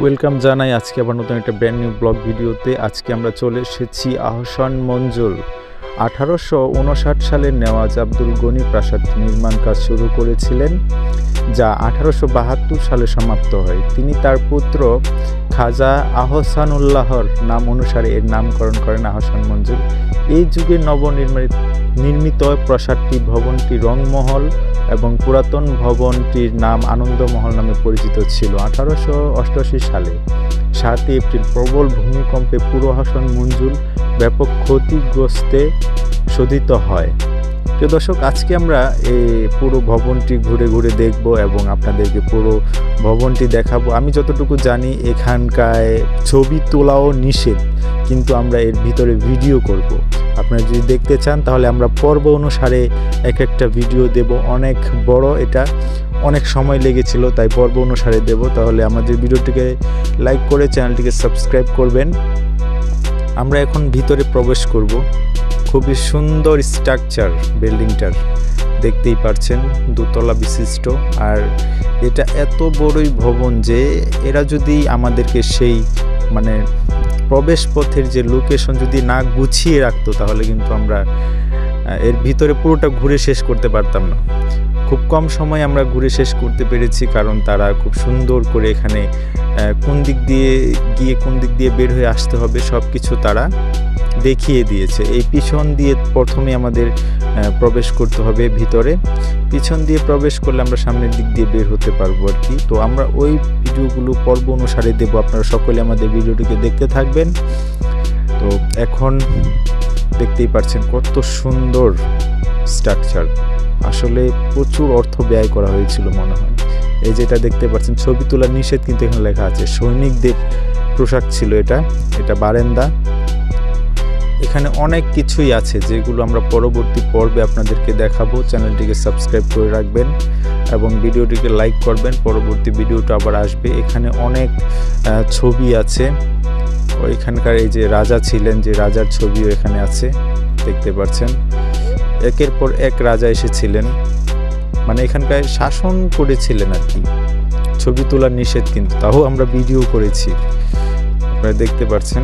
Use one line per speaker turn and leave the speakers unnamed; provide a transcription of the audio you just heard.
Welcome জানাই আজকে আবার নতুন একটা ব্র্যান্ড নিউ ব্লগ ভিডিওতে। আজকে আমরা চলে এসেছি আহসান মঞ্জুল। আঠারোশো উনষাট সালে নেওয়াজ আব্দুল গনি প্রাসাদটি নির্মাণ কাজ শুরু করেছিলেন, যা আঠারোশো বাহাত্তর সালে সমাপ্ত হয়। তিনি তার পুত্র খাজা আহসানুল্লাহর নাম অনুসারে এর নামকরণ করেন আহসান মঞ্জুর। এই যুগে নবনির্মিত, নির্মিত প্রাসাদটি ভবনটি রংমহল এবং পুরাতন ভবনটির নাম আনন্দমহল নামে পরিচিত ছিল আঠারোশো অষ্টআশি সালে। সাতই এপ্রিল প্রবল ভূমিকম্পে পুরো হাসন মঞ্জুল ব্যাপক ক্ষতিগ্রস্তে শোধিত হয়। প্রিয় দর্শক, আজকে আমরা এই পুরো ভবনটি ঘুরে ঘুরে দেখব এবং আপনাদেরকে পুরো ভবনটি দেখাবো। আমি যতটুকু জানি, এখানকায় ছবি তোলাও নিষেধ, কিন্তু আমরা এর ভিতরে ভিডিও করব। আপনারা যদি দেখতে চান, তাহলে আমরা পর্ব অনুসারে এক একটা ভিডিও দেব। অনেক বড় এটা, অনেক সময় লেগেছিল, তাই পর্ব অনুসারে দেব। তাহলে আমাদের ভিডিওটিকে লাইক করে চ্যানেলটিকে সাবস্ক্রাইব করবেন। আমরা এখন ভিতরে প্রবেশ করব। খুবই সুন্দর স্ট্রাকচার বিল্ডিংটার। দেখতেই পারছেন, দুতলা বিশিষ্ট। আর এটা এত বড়ই ভবন যে এরা যদি আমাদেরকে সেই মানে প্রবেশ পথের যে লোকেশন যদি না গুছিয়ে রাখতো, তাহলে কিন্তু আমরা এর ভিতরে পুরোটা ঘুরে শেষ করতে পারতাম না। খুব কম সময় আমরা ঘুরে শেষ করতে পেরেছি, কারণ তারা খুব সুন্দর করে এখানে কোন দিক দিয়ে গিয়ে কোন দিক দিয়ে বের হয়ে আসতে হবে সব কিছু তারা দেখিয়ে দিয়েছে। এই পিছন দিয়ে প্রথমে আমাদের প্রবেশ করতে হবে ভিতরে। পিছন দিয়ে প্রবেশ করলে আমরা সামনের দিক দিয়ে বের হতে পারব আর কি। তো আমরা ওই ভিডিওগুলো পর্ব অনুসারে দেব। আপনারা সকলে আমাদের ভিডিওটিকে দেখতে থাকবেন। তো এখন দেখতেই পাচ্ছেন কত সুন্দর স্ট্রাকচার। আসলে প্রচুর অর্থ ব্যয় করা হয়েছিল মনে হয়। এই যেটা দেখতে পাচ্ছেন, ছবি তোলার নিষেধ কিন্তু এখানে লেখা আছে। সৈনিকদের পোশাক ছিল এটা এটা বারেন্দা। এখানে অনেক কিছুই আছে যেগুলো আমরা পরবর্তী পর্বে আপনাদেরকে দেখাবো। চ্যানেলটিকে সাবস্ক্রাইব করে রাখবেন এবং ভিডিওটিকে লাইক করবেন। পরবর্তী ভিডিওটা আবার আসবে। এখানে অনেক ছবি আছে। ওইখানকার এই যে রাজা ছিলেন, যে রাজার ছবিও এখানে আছে, দেখতে পাচ্ছেন। একের পর এক রাজা এসেছিলেন। মানে এখানকার শাসন করেছিলেন আর কি। ছবি তোলার নিষেধ কিন্তু, তাও আমরা ভিডিও করেছি। আপনারা দেখতে পাচ্ছেন